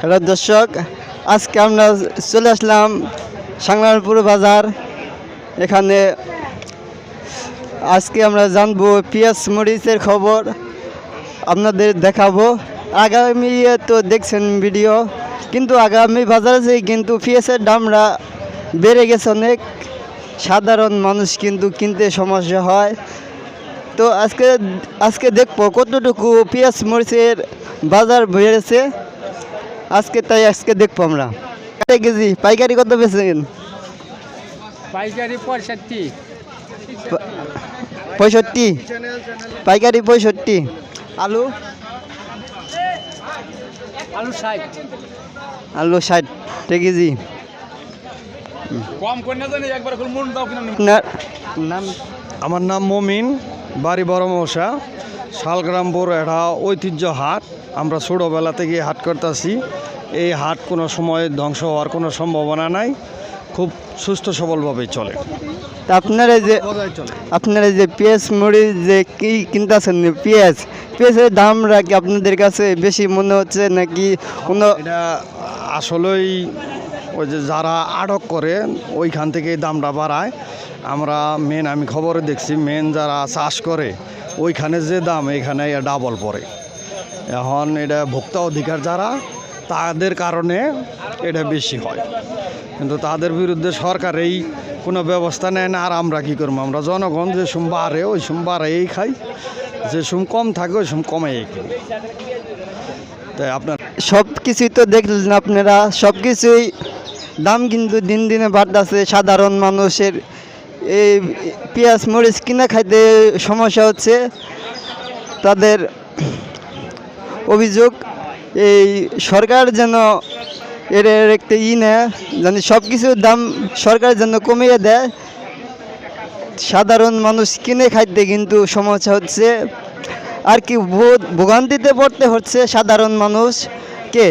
Hello দর্শক, আজকে আমরা চলে আসলাম সাংলারপুর বাজার। এখানে আজকে আমরা জানব পেঁয়াজ মরিচের খবর, আপনাদের দেখাবো। আগামী তো দেখছেন ভিডিও, কিন্তু আগামী বাজারে যে কিন্তু পেঁয়াজের দামরা বেড়ে গেছে অনেক। সাধারণ মানুষ কিন্তু কিনতে সমস্যা হয়। তো আজকে আজকে দেখব কতটুকু পেঁয়াজ মরিচের বাজার বেড়েছে। আজকে তাই আজকে দেখব আমরা। কত কেজি পাইকারি কত বেচেন পাইকারি পঁয়ষট্টি। পঁয়ষট্টি? পাইকারি পঁয়ষট্টি। আলু? আলু ষাট। আলু ষাট কেজি। কম করে না জানি একবার মন দাও কিনা নাম আমার নাম মমিন। বাড়ি বড় মশা শালগ্রামপুর একটা ঐতিহ্য হাট। আমরা ছোটোবেলা থেকে হাট করতেছি। এই হাট কোনো সময় ধ্বংস হওয়ার কোনো সম্ভাবনা নাই। খুব সুস্থ সবলভাবে চলে। তা আপনারা যে আপনারা যে পেঁয়াজ মুড়ি যে কি কিনতেছেন পেঁয়াজ পেঁয়াজের দাম কি আপনাদের কাছে বেশি মনে হচ্ছে নাকি কোনো আসলেই ওই যে যারা আটক করে, ওইখান থেকে দামটা বাড়ায়। আমরা মেন আমি খবরে দেখছি মেন যারা চাষ করে, ওইখানে যে দাম, এখানে ডাবল পড়ে। এখন এটা ভোক্তা অধিকার যারা, তাদের কারণে এটা বেশি হয়। কিন্তু তাদের বিরুদ্ধে সরকার এই কোনো ব্যবস্থা নেয় না, আর আমরা কী করব? আমরা জনগণ যে সুম বাড়ে, ওই সুম বাড়াই খাই। যে সুম কম থাকে, ওই সুম কমেই কিনি তাই আপনার সব কিছুই তো দেখলেন আপনারা সব কিছুই দাম কিন্তু দিন দিনে বাড়তেছে। সাধারণ মানুষের এই পেঁয়াজ, মরিচ কিনে খাইতে সমস্যা হচ্ছে। তাদের অভিযোগ, এই সরকার যেন এর একটা ই নেয় যেন সব কিছুর দাম সরকার যেন কমিয়ে দেয়। সাধারণ মানুষ কিনে খাইতে কিন্তু সমস্যা হচ্ছে। আর কি ভোগান্তিতে পড়তে হচ্ছে সাধারণ মানুষ। কে?